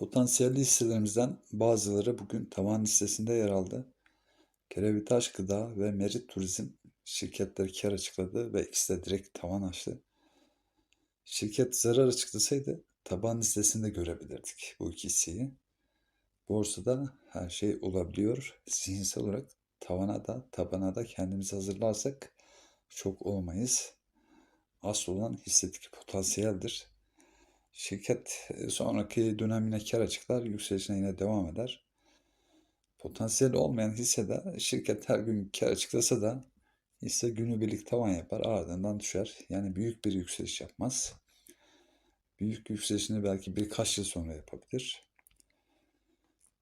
Potansiyelli hisselerimizden bazıları bugün tavan listesinde yer aldı. Kerevitaş Gıda ve Merit Turizm şirketleri kar açıkladı ve ikisi de direkt tavan açtı. Şirket zarar açıklasaydı taban listesinde görebilirdik bu iki hisseyi. Borsada her şey olabiliyor. Zihinsel olarak tavana da tabana da kendimizi hazırlarsak çok olmayız. Asıl olan hissedeki potansiyeldir. Şirket e, sonraki dönem yine kar açıklar, yükselişine yine devam eder. Potansiyel olmayan hissede şirket her gün kar açıklasa da hisse günübirlik tavan yapar ardından düşer. Yani büyük bir yükseliş yapmaz. Büyük yükselişini belki birkaç yıl sonra yapabilir.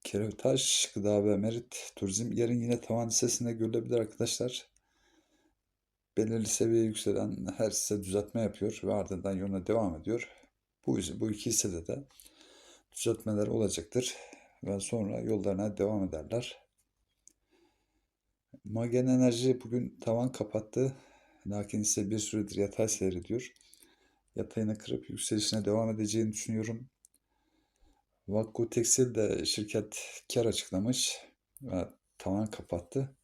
Kerevtaş, Gıda ve Merit Turizm yarın yine tavan hissesinde görülebilir arkadaşlar. Belirli seviyeye yükselen her hisse düzeltme yapıyor ve ardından yoluna devam ediyor. Bu, bu iki hissede de düzeltmeler olacaktır ve sonra yollarına devam ederler. Magen Enerji bugün tavan kapattı. Lakin ise bir süredir yatay seyrediyor. Yatayını kırıp yükselişine devam edeceğini düşünüyorum. Vakku Tekstil de şirket kar açıklamış ve tavan kapattı.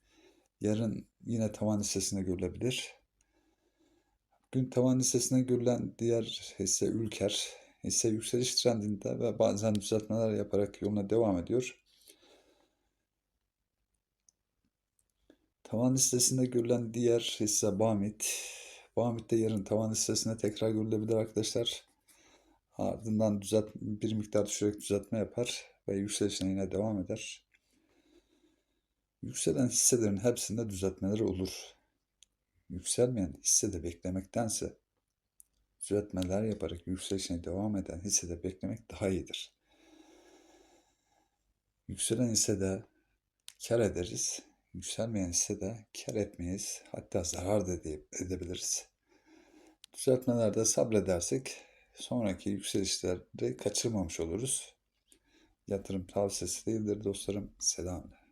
Yarın yine tavan listesinde görülebilir. Gün tavan listesinde görülen diğer hisse Ülker. Hisse yükseliş trendinde ve bazen düzeltmeler yaparak yoluna devam ediyor. Tavan listesinde görülen diğer hisse Bamit. Bamit de yarın tavan listesinde tekrar görülebilir arkadaşlar. Ardından düzelt, bir miktar düşerek düzeltme yapar ve yükselişine yine devam eder. Yükselen hisselerin hepsinde düzeltmeleri olur. Yükselmeyen hissede beklemektense düzeltmeler yaparak yükselişine devam eden hissede beklemek daha iyidir. Yükselen hissede kar ederiz. Yükselmeyen hissede kar etmeyiz. Hatta zarar da edebiliriz. Düzeltmelerde sabredersek sonraki yükselişleri kaçırmamış oluruz. Yatırım tavsiyesi değildir dostlarım. Selamlar.